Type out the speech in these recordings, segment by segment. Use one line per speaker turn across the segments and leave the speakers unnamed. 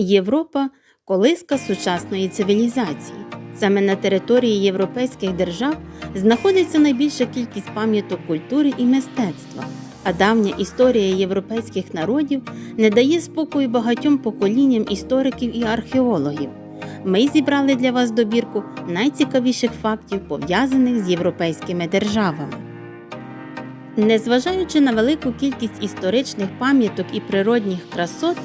Європа колиска сучасної цивілізації. Саме на території європейських держав знаходиться найбільша кількість пам'яток культури і мистецтва, а давня історія європейських народів не дає спокою багатьом поколінням істориків і археологів. Ми зібрали для вас добірку найцікавіших фактів, пов'язаних з європейськими державами. Незважаючи на велику кількість історичних пам'яток і природних красот,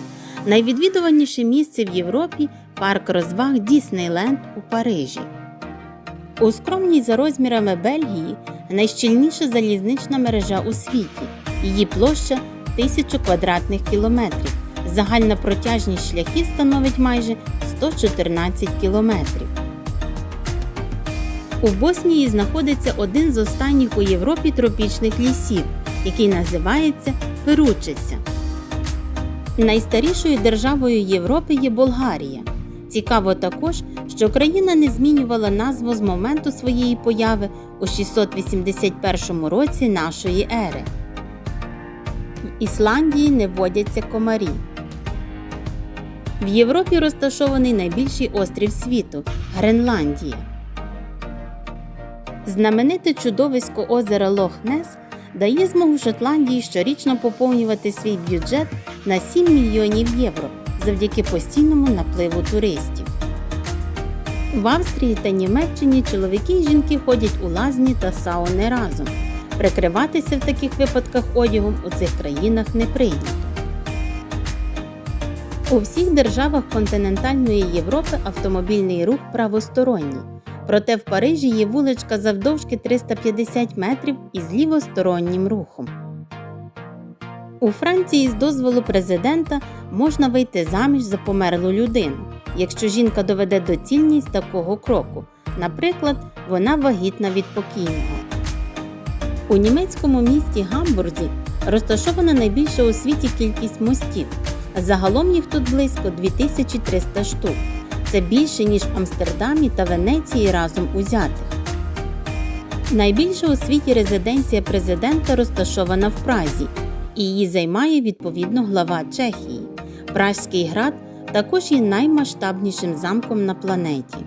найвідвідуваніше місце в Європі парк розваг Діснейленд у Парижі. У скромній за розмірами Бельгії найщільніша залізнична мережа у світі. Її площа 1000 квадратних кілометрів. Загальна протяжність шляхів становить майже 114 кілометрів. У Боснії знаходиться один з останніх у Європі тропічних лісів, який називається Перучиця. Найстарішою державою Європи є Болгарія. Цікаво також, що країна не змінювала назву з моменту своєї появи у 681 році нашої ери. В Ісландії не водяться комарі. В Європі розташований найбільший острів світу Гренландія. Знамените чудовисько озера Лох-Нес дає змогу Шотландії щорічно поповнювати свій бюджет на 7 мільйонів євро завдяки постійному напливу туристів. В Австрії та Німеччині чоловіки і жінки ходять у лазні та сауни разом. Прикриватися в таких випадках одягом у цих країнах не прийнято. У всіх державах континентальної Європи автомобільний рух правосторонній. Проте в Парижі є вуличка завдовжки 350 метрів із лівостороннім рухом. У Франції з дозволу президента можна вийти заміж за померлу людину, якщо жінка доведе доцільність такого кроку. Наприклад, вона вагітна від покійного. У німецькому місті Гамбурзі розташована найбільша у світі кількість мостів. Загалом їх тут близько 2300 штук. Це більше, ніж в Амстердамі та Венеції разом узятих. Найбільша у світі резиденція президента розташована в Празі, і її займає відповідно глава Чехії. Пражський град також є наймасштабнішим замком на планеті.